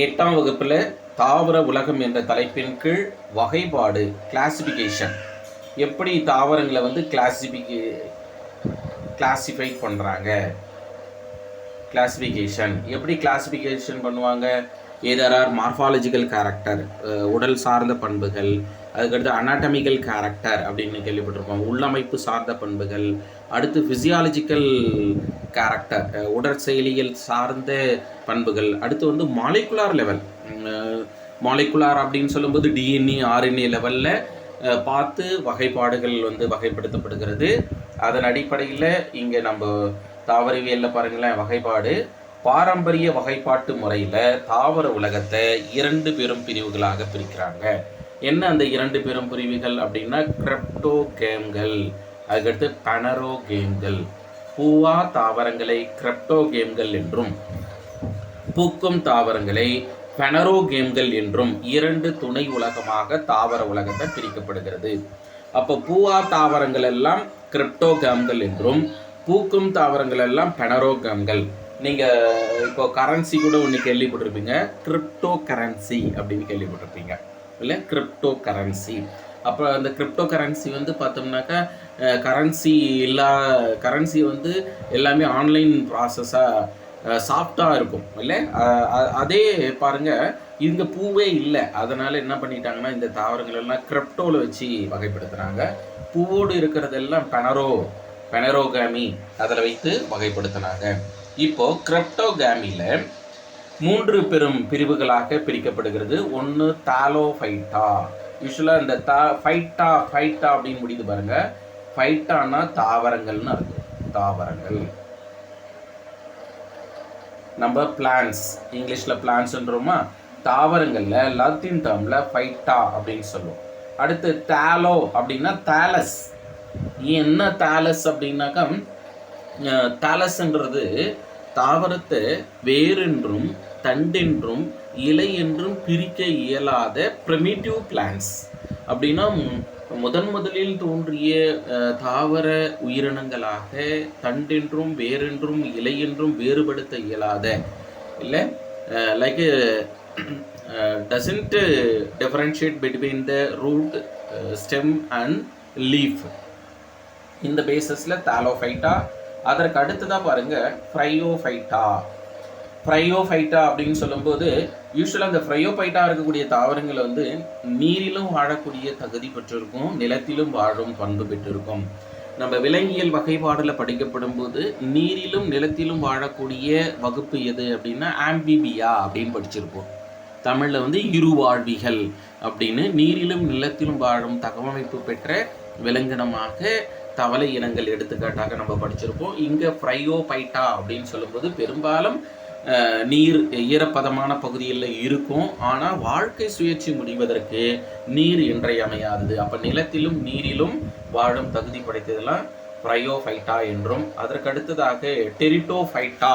எட்டாம் வகுப்பில் தாவர உலகம் என்ற தலைப்பின் கீழ் வகைப்பாடு கிளாசிஃபிகேஷன் எப்படி தாவரங்களை வந்து கிளாசிஃபிகே கிளாசிஃபை பண்ணுறாங்க கிளாசிஃபிகேஷன் எப்படி கிளாசிஃபிகேஷன் பண்ணுவாங்க? ஏதர் ஆர் மார்ஃபாலஜிக்கல் கேரக்டர் உடல் சார்ந்த பண்புகள் அதுக்கடுத்து அனாட்டமிக்கல் கேரக்டர் அப்படின்னு கேள்விப்பட்டிருப்போம் உள்ளமைப்பு சார்ந்த பண்புகள் அடுத்து ஃபிசியாலஜிக்கல் கேரக்டர் உடற்செயலியல் சார்ந்த பண்புகள் அடுத்து வந்து மாலிகுலார் லெவல் மாலிகுலார் அப்படின்னு சொல்லும்போது டிஎன்ஏ ஆர்என்ஏ லெவலில் பார்த்து வகைப்பாடுகள் வந்து வகைப்படுத்தப்படுகிறது. அதன் அடிப்படையில் இங்கே நம்ம தாவரவியலில் பாருங்களேன் வகைப்பாடு. பாரம்பரிய வகைப்பாட்டு முறையில் தாவர உலகத்தை இரண்டு பெரும் பிரிவுகளாக பிரிக்கிறாங்க. என்ன அந்த இரண்டு பெரும் பிரிவுகள் அப்படின்னா கிரிப்டோ கேம்கள் அதுக்கடுத்து பனரோ கேம்கள் பூவா தாவரங்களை கிரிப்டோ கேம்கள் என்றும் பூக்கும் தாவரங்களை பெனரோ கேம்கள் என்றும் இரண்டு துணை உலகமாக தாவர உலகத்தை பிரிக்கப்படுகிறது. அப்போ பூவா தாவரங்கள் எல்லாம் கிரிப்டோ கேம்கள் என்றும் பூக்கும் தாவரங்கள் எல்லாம் பெனரோ கேம்கள் நீங்கள் இப்போ கரன்சி கூட ஒன்று கேள்விப்பட்டிருப்பீங்க. கிரிப்டோ கரன்சி அப்படின்னு கேள்விப்பட்டிருப்பீங்க. இல்லை? கிரிப்டோ கரன்சி அப்போ அந்த கிரிப்டோ கரன்சி வந்து பார்த்தோம்னாக்கா கரன்சி இல்லா கரன்சி வந்து எல்லாமே ஆன்லைன் ப்ராசஸாக சாஃப்டாக இருக்கும். இல்லை? அதே பாருங்கள் இங்கே பூவே இல்லை. அதனால் என்ன பண்ணிட்டாங்கன்னா இந்த தாவரங்கள் எல்லாம் கிரிப்டோவில் வச்சு வகைப்படுத்துகிறாங்க பூவோடு இருக்கிறதெல்லாம் பெனரோ பெனரோகாமி அதில் வைத்து வகைப்படுத்தினாங்க இப்போ கிரிப்டோகாமியில் மூன்று பெரும் பிரிவுகளாக பிரிக்கப்படுகிறது. ஒன்று தாலோஃபைட்டா யூஸ்வலாக இந்த தா ஃபைட்டா ஃபைட்டா அப்படின்னு முடியுது பாருங்க. ஃபைட்டானா தாவரங்கள்னு அர்த்தம். தாவரங்கள். நம்ம பிளான்ஸ் இங்கிலீஷில் பிளான்ஸ்ன்றோமா தாவரங்களில் லத்தீன் டேர்மில் ஃபைட்டா அப்படின்னு சொல்லுவோம். அடுத்து தேலோ அப்படின்னா தேலஸ் என்ன தேலஸ் அப்படின்னாக்கா தாலஸ்ன்றது தாவரத்தை வேரென்றும் தண்டென்றும் இலை என்றும் பிரிக்க இயலாத ப்ரிமிட்டிவ் பிளான்ஸ் அப்படின்னா முதன் முதலில் தோன்றிய தாவர உயிரினங்களாக தண்டென்றும் வேரென்றும் இலை என்றும் வேறுபடுத்த இயலாத இல்லை? Like doesn't differentiate between the root stem and leaf இந்த பேசஸில் தாலோஃபைட்டா அதற்கு அடுத்ததாக பாருங்கள் ஃப்ரையோஃபைட்டா ஃப்ரையோஃபைட்டா அப்படின்னு சொல்லும்போது யூஸ்வலாக அந்த ஃப்ரையோஃபைட்டா இருக்கக்கூடிய தாவரங்கள் வந்து நீரிலும் வாழக்கூடிய தகுதி பெற்றிருக்கும் நிலத்திலும் வாழும் பண்பு பெற்றிருக்கும். நம்ம விலங்கியல் வகைப்பாடில் படிக்கப்படும் போது நீரிலும் நிலத்திலும் வாழக்கூடிய வகுப்பு எது அப்படின்னா ஆம்பிபியா அப்படின்னு படிச்சிருப்போம். தமிழில் வந்து இருவாழ்விகள் அப்படின்னு நீரிலும் நிலத்திலும் வாழும் தகவமைப்பு பெற்ற விலங்கினமாக தவளை இனங்கள் எடுத்துக்காட்டாக நம்ம படிச்சிருப்போம். இங்கே ஃப்ரையோபைட்டா அப்படின்னு சொல்லும்போது பெரும்பாலும் நீர் ஈரப்பதமான பகுதியில் இருக்கும். ஆனால் வாழ்க்கை சுயேட்சை முடிவதற்கு நீர் இன்றையமையாதது. அப்போ நிலத்திலும் நீரிலும் வாழும் தகுதி படைத்ததெல்லாம் ஃப்ரையோஃபைட்டா என்றும் அதற்கு அடுத்ததாக டெரிட்டோஃபைட்டா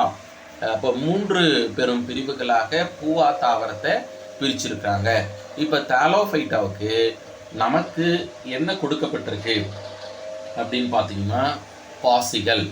அப்போ மூன்று பெரும் பிரிவுகளாக பூவா தாவரத்தை பிரிச்சிருக்காங்க. இப்போ தாலோஃபைட்டாவுக்கு நமக்கு என்ன கொடுக்கப்பட்டிருக்கு? அப்படின்னு பார்த்தீங்கன்னா பாசிகள்.